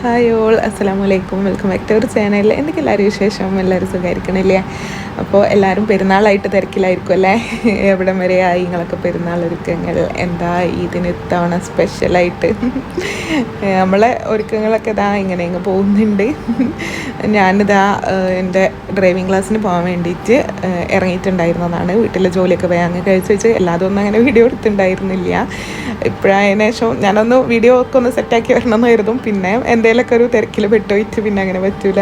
Hi all അസ്സാം വലൈക്കും welcome back to our channel എനിക്ക് എല്ലാവരും വിശേഷം? എല്ലാവരും സുഖമായിരിക്കണില്ലേ? അപ്പോൾ എല്ലാവരും പെരുന്നാളായിട്ട് തിരക്കിലായിരിക്കും അല്ലേ? എവിടെ വരെ ആയി? നിങ്ങളൊക്കെ പെരുന്നാൾ ഒരുക്കങ്ങൾ എന്താ? ഇതിന് ഇത്തവണ സ്പെഷ്യലായിട്ട്? നമ്മളെ ഒരുക്കങ്ങളൊക്കെ ഇതാ ഇങ്ങനെ ഇങ്ങ് പോകുന്നുണ്ട്. ഞാനിതാ എന്റെ ഡ്രൈവിംഗ് ക്ലാസ്സിന് പോകാൻ വേണ്ടിയിട്ട് ഇറങ്ങിയിട്ടുണ്ടായിരുന്നതാണ് വീട്ടിലെ ജോലിയൊക്കെ പോയി അങ്ങ് കഴിച്ച് വെച്ച് എല്ലാതും ഒന്നും അങ്ങനെ വീഡിയോ എടുത്തിട്ടുണ്ടായിരുന്നില്ല. ഇപ്പോഴതിന് ശേഷം ഞാനൊന്ന് വീഡിയോ ഒക്കെ ഒന്ന് സെറ്റാക്കി വരണമെന്നായിരുന്നു. പിന്നെ എന്തെങ്കിലുമൊക്കെ ഒരു തിരക്കിൽ പെട്ടുപോയിട്ട് പിന്നെ അങ്ങനെ പറ്റൂല.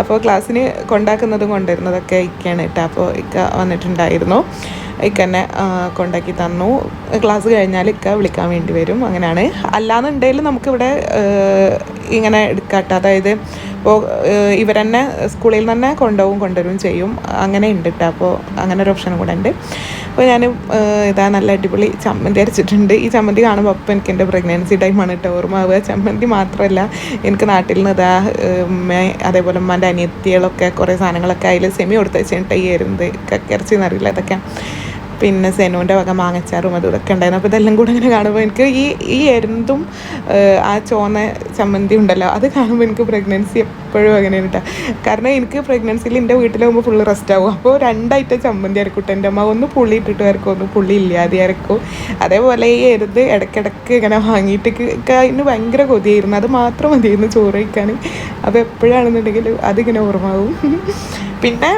അപ്പോൾ ക്ലാസ്സിന് കൊണ്ടാക്കുന്നതും കൊണ്ടുവരുന്നതൊക്കെ ഇക്കയാണ് കേട്ടോ. അപ്പോൾ ഇക്ക വന്നിട്ടുണ്ടായിരുന്നു. ഇക്ക എന്നെ കൊണ്ടാക്കി തന്നു. ക്ലാസ് കഴിഞ്ഞാൽ ഇക്ക വിളിക്കാൻ വേണ്ടി വരും. അങ്ങനെയാണ്. അല്ലാന്നുണ്ടെങ്കിൽ നമുക്കിവിടെ ഇങ്ങനെ എടുക്കാട്ടോ. അതായത് ഇപ്പോൾ തന്നെ സ്കൂളിൽ തന്നെ കൊണ്ടുപോകും കൊണ്ടുവരും ചെയ്യും. അങ്ങനെ ഉണ്ട് കേട്ടോ അപ്പോൾ അങ്ങനെ ഒരു ഓപ്ഷനും കൂടെ ഉണ്ട് അപ്പോൾ ഞാൻ ഇതാ നല്ല അടിപൊളി ചമ്മന്തി അരച്ചിട്ടുണ്ട്. ഈ ചമ്മന്തി കാണുമ്പോൾ അപ്പം എനിക്ക് എന്റെ പ്രഗ്നൻസി ടൈമാണ് കേട്ടോ ഓർമ്മ ആവുക. ചമ്മന്തി മാത്രമല്ല എനിക്ക് നാട്ടിൽ നിന്ന് ഇതാ ഉമ്മ അതേപോലെ ഉമ്മന്റെ അനിയത്തികളൊക്കെ കുറേ സാധനങ്ങളൊക്കെ അതിൽ സെമി കൊടുത്ത് വെച്ചിട്ട് ഈ അരുന്ന് കക്കിറച്ചി എന്നറിയില്ല ഇതൊക്കെ. പിന്നെ സെനുവിന്റെ വക മാങ്ങച്ചാറും അതും ഇതൊക്കെ ഉണ്ടായിരുന്നു. അപ്പോൾ ഇതെല്ലാം കൂടെ ഇങ്ങനെ കാണുമ്പോൾ എനിക്ക് ഈ ഈ എരുന്തും ആ ചോന്ന ചമ്മന്തി ഉണ്ടല്ലോ അത് കാണുമ്പോൾ എനിക്ക് പ്രഗ്നൻസി എപ്പോഴും അങ്ങനെ കേട്ടോ കാരണം എനിക്ക് പ്രഗ്നൻസിയിൽ എന്റെ വീട്ടിലാകുമ്പോൾ ഫുള്ള് റെസ്റ്റ് ആവും. അപ്പോൾ രണ്ടായിട്ട് ചമ്മന്തി അരക്കൂട്ടോ എന്റെ അമ്മ ഒന്ന് പുള്ളി ഇട്ടിട്ട് അരക്കും ഒന്ന് പുള്ളി ഇല്ലാതെ ആയിരിക്കും അതേപോലെ ഈ എരുത് ഇടയ്ക്കിടയ്ക്ക് ഇങ്ങനെ വാങ്ങിയിട്ട് അതിന് ഭയങ്കര കൊതിയായിരുന്നു. അത് മാത്രം മതിയായിരുന്നു ചോറ് കഴിക്കാൻ അപ്പോൾ എപ്പോഴാണെന്നുണ്ടെങ്കിൽ അതിങ്ങനെ ഓർമ്മാവും പിന്നെ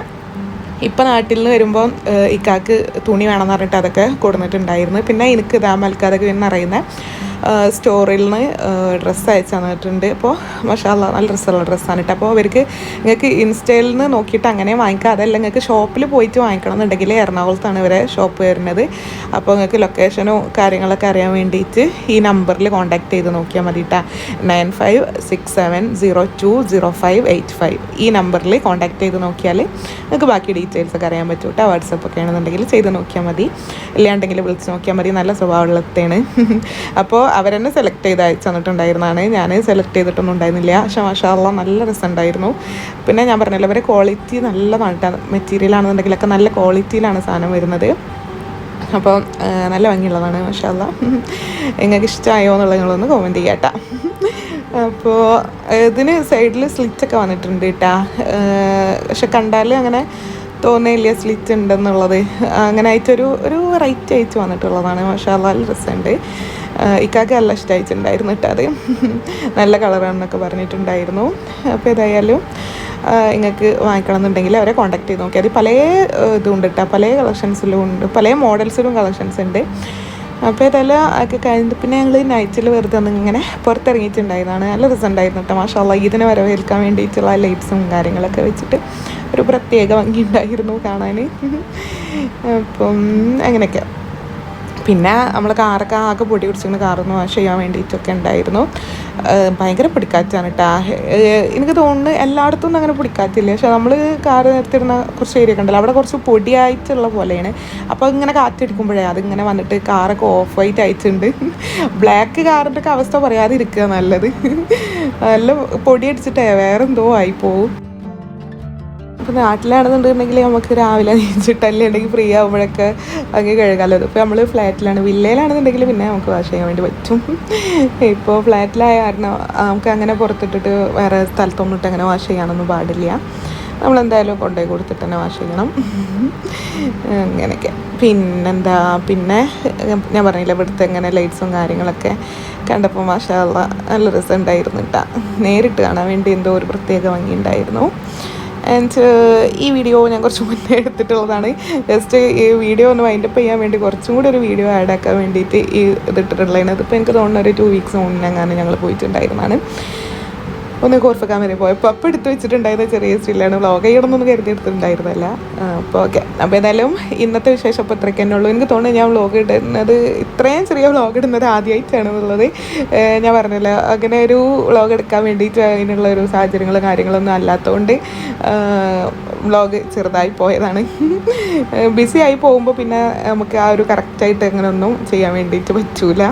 ഇപ്പം നാട്ടിൽ നിന്ന് വരുമ്പോൾ ഇക്കാക്ക് തുണി വേണമെന്ന് പറഞ്ഞിട്ട് അതൊക്കെ കൊടുത്തിട്ടുണ്ടായിരുന്നു പിന്നെ എനിക്ക് ഇതാ മൽക്കാതൊക്കെ എന്ന് അറിയുന്ന. സ്റ്റോറിൽ നിന്ന് ഡ്രസ്സ് അയച്ചു തന്നിട്ടുണ്ട്. അപ്പോൾ മഷാല്ല നല്ല ഡ്രസ്സുള്ള ഡ്രസ്സാണ് കേട്ടോ അപ്പോൾ അവർക്ക് നിങ്ങൾക്ക് ഇൻസ്റ്റയിൽ നിന്ന് നോക്കിയിട്ട് അങ്ങനെ വാങ്ങിക്കാം. അതല്ല നിങ്ങൾക്ക് ഷോപ്പിൽ പോയിട്ട് വാങ്ങിക്കണം എന്നുണ്ടെങ്കിൽ എറണാകുളത്താണ് ഇവരെ ഷോപ്പ് വരുന്നത്. അപ്പോൾ നിങ്ങൾക്ക് ലൊക്കേഷനും കാര്യങ്ങളൊക്കെ അറിയാൻ വേണ്ടിയിട്ട് ഈ നമ്പറിൽ കോൺടാക്ട് ചെയ്ത് നോക്കിയാൽ മതി കേട്ടോ nine five six seven zero two zero five eight five ഈ നമ്പറിൽ കോൺടാക്ട് ചെയ്ത് നോക്കിയാൽ നിങ്ങൾക്ക് ബാക്കി ഡീറ്റെയിൽസ് ഒക്കെ അറിയാൻ പറ്റും കേട്ടോ വാട്സപ്പ് ഒക്കെ ആണെന്നുണ്ടെങ്കിൽ ചെയ്ത് നോക്കിയാൽ മതി. ഇല്ലാണ്ടെങ്കിൽ വിളിച്ച് നോക്കിയാൽ മതി. നല്ല സ്വഭാവമുള്ളതാണ്. അപ്പോൾ അവരെന്നെ സെലക്ട് ചെയ്ത് അയച്ചു തന്നിട്ടുണ്ടായിരുന്നതാണ് ഞാൻ സെലക്ട് ചെയ്തിട്ടൊന്നും ഉണ്ടായിരുന്നില്ല. പക്ഷേ മാഷാള്ള നല്ല രസമുണ്ടായിരുന്നു പിന്നെ ഞാൻ പറഞ്ഞല്ലോ അവരെ ക്വാളിറ്റി നല്ലതാണ് മെറ്റീരിയൽ ആണെന്നുണ്ടെങ്കിലൊക്കെ നല്ല ക്വാളിറ്റിയിലാണ് സാധനം വരുന്നത്. അപ്പോൾ നല്ല ഭംഗിയുള്ളതാണ് മാഷാല്ല നിങ്ങൾക്ക് ഇഷ്ടമായോ എന്നുള്ളത് നിങ്ങളൊന്ന് കോമെന്റ് ചെയ്യാട്ടോ. അപ്പോൾ ഇതിന് സൈഡിൽ സ്ലിറ്റൊക്കെ വന്നിട്ടുണ്ട് കേട്ടാ പക്ഷെ കണ്ടാൽ അങ്ങനെ തോന്നിയില്ല സ്ലിറ്റ് ഉണ്ടെന്നുള്ളത്. അങ്ങനെ ആയിട്ടൊരു ഒരു റൈറ്റ് ആയിട്ട് വന്നിട്ടുള്ളതാണ് പക്ഷേ നല്ല രസമുണ്ട്. ഇക്കാക്ക് നല്ല ഇഷ്ടമായിട്ടുണ്ടായിരുന്നു കേട്ടോ അത് നല്ല കളറാണെന്നൊക്കെ പറഞ്ഞിട്ടുണ്ടായിരുന്നു. അപ്പോൾ ഏതായാലും നിങ്ങൾക്ക് വാങ്ങിക്കണം എന്നുണ്ടെങ്കിൽ അവരെ കോൺടാക്ട് ചെയ്ത് നോക്കിയാൽ പല ഇതും ഉണ്ട് കേട്ടോ പല കളക്ഷൻസിലും ഉണ്ട്. പല മോഡൽസിലും കളക്ഷൻസ് ഉണ്ട്. അപ്പോൾ ഇതെല്ലാം ഒക്കെ കഴിഞ്ഞിട്ട് പിന്നെ ഞങ്ങൾ നൈറ്റിൽ വെറുതെ ഒന്ന് ഇങ്ങനെ പുറത്തിറങ്ങിയിട്ടുണ്ടായതാണ് നല്ല രസമുണ്ടായിരുന്നു കേട്ടോ മാഷാല്ല ഇതിനെ വരവേൽക്കാൻ വേണ്ടിയിട്ടുള്ള ലൈറ്റ്സും കാര്യങ്ങളൊക്കെ വെച്ചിട്ട് ഒരു പ്രത്യേക ഭംഗി ഉണ്ടായിരുന്നു കാണാൻ അപ്പം അങ്ങനെയൊക്കെ. പിന്നെ നമ്മൾ കാറൊക്കെ ആകെ പൊടി പിടിച്ചിങ്ങനെ കാറൊന്ന് വാഷ് ചെയ്യാൻ വേണ്ടിയിട്ടൊക്കെ ഉണ്ടായിരുന്നു. ഭയങ്കര പിടിക്കാറ്റാണ് കേട്ടോ എനിക്ക് തോന്നുന്നു എല്ലായിടത്തും അങ്ങനെ പിടിക്കാറ്റില്ല പക്ഷെ നമ്മൾ കാറ് നിർത്തിയിരുന്ന കുറച്ച് ഏരിയ ഒക്കെ ഉണ്ടല്ലോ. അവിടെ കുറച്ച് പൊടിയായിട്ടുള്ള പോലെയാണ്. അപ്പോൾ ഇങ്ങനെ കാറ്റടിക്കുമ്പോഴേ അതിങ്ങനെ വന്നിട്ട് കാറൊക്കെ ഓഫ് വൈറ്റ് ആയിട്ടുണ്ട്. ബ്ലാക്ക് കാറിന്റെ ഒക്കെ അവസ്ഥ പറയാതിരിക്കുക നല്ലത്. നല്ല പൊടി അടിച്ചിട്ടേ വേറെ എന്തോ ആയിപ്പോവും ഇപ്പോൾ നാട്ടിലാണെന്നുണ്ടെങ്കിൽ നമുക്ക് രാവിലെ നീച്ചിട്ടല്ലേ ഉണ്ടെങ്കിൽ ഫ്രീ ആകുമ്പോഴൊക്കെ അങ്ങ് കഴുകാമല്ലോ ഇപ്പോൾ നമ്മൾ ഫ്ലാറ്റിലാണ് വില്ലയിലാണെന്നുണ്ടെങ്കിൽ പിന്നെ നമുക്ക് വാഷ് ചെയ്യാൻ വേണ്ടി പറ്റും. ഇപ്പോൾ ഫ്ലാറ്റിലായ കാരണം നമുക്ക് അങ്ങനെ പുറത്തിട്ടിട്ട് വേറെ സ്ഥലത്തൊന്നും ഇട്ട് അങ്ങനെ വാഷ് ചെയ്യാനൊന്നും പാടില്ല. നമ്മളെന്തായാലും കൊണ്ടുപോയി കൊടുത്തിട്ട് തന്നെ വാഷ് ചെയ്യണം. അങ്ങനെയൊക്കെ. പിന്നെന്താ? പിന്നെ ഞാൻ പറഞ്ഞില്ല ഇവിടുത്തെ ഇങ്ങനെ ലൈറ്റ്സും കാര്യങ്ങളൊക്കെ കണ്ടപ്പോൾ മാഷാള്ള നല്ല രസമുണ്ടായിരുന്നു കേട്ടോ നേരിട്ട് കാണാൻ വേണ്ടി എന്തോ ഒരു പ്രത്യേക ഭംഗി ഉണ്ടായിരുന്നു ആൻഡ് ഈ വീഡിയോ ഞാൻ കുറച്ച് മുന്നേ എടുത്തിട്ടുള്ളതാണ്. ജസ്റ്റ് ഈ വീഡിയോ ഒന്ന് വൈൻഡപ്പ് ചെയ്യാൻ വേണ്ടി കുറച്ചും കൂടി ഒരു വീഡിയോ ആഡ് ആക്കാൻ വേണ്ടിയിട്ട് ഈ ഇതിട്ടിട്ടുള്ളതാണ് അതിപ്പോൾ എനിക്ക് തോന്നുന്ന ഒരു ടു വീക്സ് മുന്നേ അങ്ങനെ ഞങ്ങൾ പോയിട്ടുണ്ടായിരുന്നതാണ് ഒന്ന് കോർഫ് വരെ പോയപ്പോൾ അപ്പോൾ എടുത്ത് വെച്ചിട്ടുണ്ടായിരുന്ന ചെറിയ സ്റ്റില്ലാണ് വ്ളോഗ് ചെയ്യണമെന്നൊന്നും കരുതി എടുത്തിട്ടുണ്ടായിരുന്നില്ല. അപ്പോൾ ഓക്കെ അപ്പോൾ ഏതായാലും ഇന്നത്തെ വിശേഷം അപ്പോൾ ഇത്രയ്ക്ക് തന്നെ ഉള്ളൂ. എനിക്ക് തോന്നുന്നു ഞാൻ വ്ലോഗ് ഇടുന്നത് ഇത്രയും ചെറിയ വ്ലോഗ് ഇടുന്നത് ആദ്യമായിട്ടാണ് ഉള്ളത് ഞാൻ പറഞ്ഞില്ല അങ്ങനെ ഒരു വ്ളോഗ് എടുക്കാൻ വേണ്ടിയിട്ട് അതിനുള്ള ഒരു സാഹചര്യങ്ങളും കാര്യങ്ങളൊന്നും അല്ലാത്തതുകൊണ്ട് വ്ളോഗ് ചെറുതായി പോയതാണ്. ബിസി ആയി പോകുമ്പോൾ പിന്നെ നമുക്ക് ആ ഒരു കറക്റ്റായിട്ട് അങ്ങനെ ഒന്നും ചെയ്യാൻ വേണ്ടിയിട്ട് പറ്റൂല.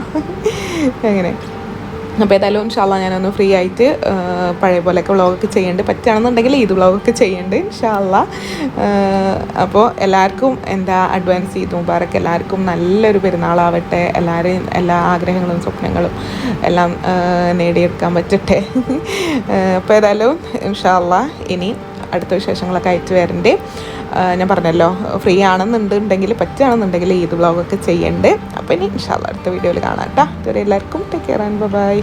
അങ്ങനെ. അപ്പോൾ ഏതായാലും ഇൻഷാല്ല ഞാനൊന്ന് ഫ്രീ ആയിട്ട് പഴയ പോലെയൊക്കെ വ്ളോഗൊക്കെ ചെയ്യേണ്ടത് പറ്റുകയാണെന്നുണ്ടെങ്കിൽ ഈദ് വ്ളോഗൊക്കെ ചെയ്യേണ്ടത് ഇൻഷാല്ല അപ്പോൾ എല്ലാവർക്കും എന്താ അഡ്വാൻസ് ഈദ് മുബാറക്ക് എല്ലാവർക്കും നല്ലൊരു പെരുന്നാളാവട്ടെ. എല്ലാവരെയും എല്ലാ ആഗ്രഹങ്ങളും സ്വപ്നങ്ങളും എല്ലാം നേടിയെടുക്കാൻ പറ്റട്ടെ. അപ്പോൾ ഏതായാലും ഇൻഷാല്ല ഇനി അടുത്ത വിശേഷങ്ങളൊക്കെ അയച്ചു വരണ്ടേ. ഞാൻ പറഞ്ഞല്ലോ ഫ്രീ ആണെന്നുണ്ടെങ്കിൽ പറ്റുകയാണെന്നുണ്ടെങ്കിൽ ഈദ് വ്ളോഗൊക്കെ ചെയ്യണ്ടേ. അപ്പോൾ ഇനി ഇൻഷാല്ല അടുത്ത വീഡിയോയിൽ കാണാം കേട്ടോ ഇതുവരെ എല്ലാവർക്കും ടേക്ക് കെയർ ആൻഡ് ബൈ